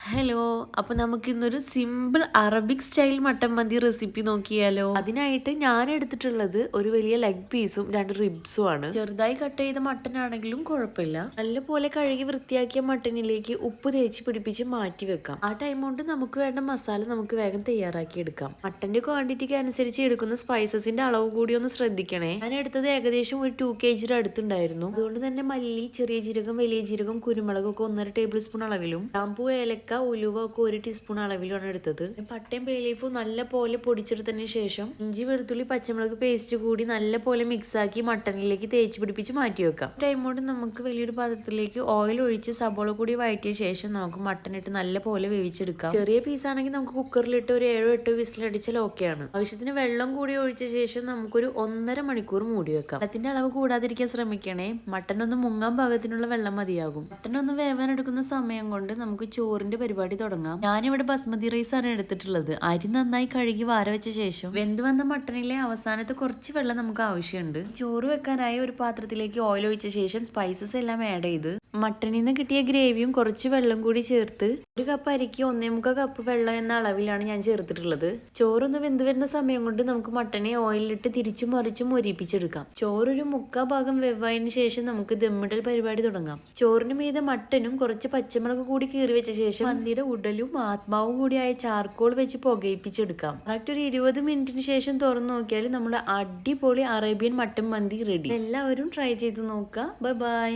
Hello അപ്പൊ നമുക്ക് ഇന്നൊരു simple Arabic style mutton mandi recipe നോക്കിയാലോ? അതിനായിട്ട് ഞാൻ എടുത്തിട്ടുള്ളത് ഒരു വലിയ ലെഗ് പീസും രണ്ട് റിബ്സും ആണ്. ചെറുതായി കട്ട് ചെയ്ത മട്ടൻ ആണെങ്കിലും കുഴപ്പമില്ല. നല്ലപോലെ കഴുകി വൃത്തിയാക്കിയ മട്ടനിലേക്ക് ഉപ്പ് തേച്ച് പിടിപ്പിച്ച് മാറ്റി വെക്കാം. ആ ടൈം കൊണ്ട് നമുക്ക് വേണ്ട മസാല നമുക്ക് വേഗം തയ്യാറാക്കി എടുക്കാം. മട്ടന്റെ ക്വാണ്ടിറ്റിക്ക് അനുസരിച്ച് എടുക്കുന്ന സ്പൈസസിന്റെ അളവ് കൂടി ഒന്ന് ശ്രദ്ധിക്കണേ. ഞാൻ എടുത്തത് ഏകദേശം ഒരു ടു കെ ജിയുടെ അടുത്തുണ്ടായിരുന്നു. അതുകൊണ്ട് തന്നെ മല്ലി ചെറിയ ജീരകം വലിയ ജീരകം കുരുമുളകൊക്കെ ഒന്നര ടേബിൾ സ്പൂൺ അളവിലും ഷാമ്പു ഏലക്ക ഉലുവ ഒക്കെ ഒരു ടീസ്പൂൺ അളവിലാണ് എടുത്തത്. പട്ടയും പേലീഫും നല്ല പോലെ പൊടിച്ചെടുത്തതിന് ശേഷം ഇഞ്ചി വെളുത്തുള്ളി പച്ചമുളക് പേസ്റ്റ് കൂടി നല്ല പോലെ മിക്സ് ആക്കി മട്ടണിലേക്ക് തേച്ച് പിടിപ്പിച്ച് മാറ്റി വെക്കാം. ടൈം കൊണ്ട് നമുക്ക് വലിയൊരു പാത്രത്തിലേക്ക് ഓയിൽ ഒഴിച്ച് സബോള കൂടി വഴറ്റിയ ശേഷം നമുക്ക് മട്ടൺ ഇട്ട് നല്ല പോലെ വേവിച്ചെടുക്കാം. ചെറിയ പീസ് ആണെങ്കിൽ നമുക്ക് കുക്കറിലിട്ട് ഒരു ഏഴോ എട്ടോ വിസിലടിച്ചാൽ ഓക്കെയാണ് ആവശ്യത്തിന് വെള്ളം കൂടി ഒഴിച്ച ശേഷം നമുക്കൊരു ഒന്നര മണിക്കൂർ മൂടി വെക്കാം. അതിന്റെ അളവ് കൂടാതിരിക്കാൻ ശ്രമിക്കണേ. മട്ടൺ ഒന്ന് മുങ്ങാൻ പാകത്തിനുള്ള വെള്ളം മതിയാകും. മട്ടൺ ഒന്ന് വേവാൻ എടുക്കുന്ന സമയം കൊണ്ട് നമുക്ക് ചോറിന്റെ പരിപാടി തുടങ്ങാം. ഞാനിവിടെ ബസ്മതി റൈസ് ആണ് എടുത്തിട്ടുള്ളത്. അരി നന്നായി കഴുകി വാര വെച്ച ശേഷം വെന്ത് വന്ന മട്ടണിലെ അവസാനത്തെ കുറച്ച് വെള്ളം നമുക്ക് ആവശ്യമുണ്ട്. ചോറ് വെക്കാനായി ഒരു പാത്രത്തിലേക്ക് ഓയിൽ ഒഴിച്ച ശേഷം സ്പൈസസ് എല്ലാം ആഡ് ചെയ്ത് മട്ടണിൽ നിന്ന് കിട്ടിയ ഗ്രേവിയും കുറച്ച് വെള്ളം കൂടി ചേർത്ത് ഒരു കപ്പ് അരിക്ക് ഒന്നേ മുക്കാൽ കപ്പ് വെള്ളം എന്ന അളവിലാണ് ഞാൻ ചേർത്തിട്ടുള്ളത്. ചോറൊന്ന് വെന്ത് വരുന്ന സമയം കൊണ്ട് നമുക്ക് മട്ടനെ ഓയിലിട്ട് തിരിച്ചും മറിച്ചും മൊരിപ്പിച്ചെടുക്കാം. ചോറൊരു മുക്കാ ഭാഗം വെവ്വായതിന് ശേഷം നമുക്ക് ദമ്മിടൽ പരിപാടി തുടങ്ങാം. ചോറിന് മീതെ മട്ടനും കുറച്ച് പച്ചമുളക് കൂടി കീറി വെച്ച ശേഷം മന്തിയുടെ ഉടലും ആത്മാവും കൂടിയായ ചാർക്കോൾ വെച്ച് പുകയിപ്പിച്ചെടുക്കാം. കറക്റ്റ് ഒരു ഇരുപത് മിനിറ്റിന് ശേഷം തുറന്നു നോക്കിയാൽ നമ്മുടെ അടിപൊളി അറേബ്യൻ മട്ടൻ മന്തി റെഡി എല്ലാവരും ട്രൈ ചെയ്ത് നോക്കുക. Bye bye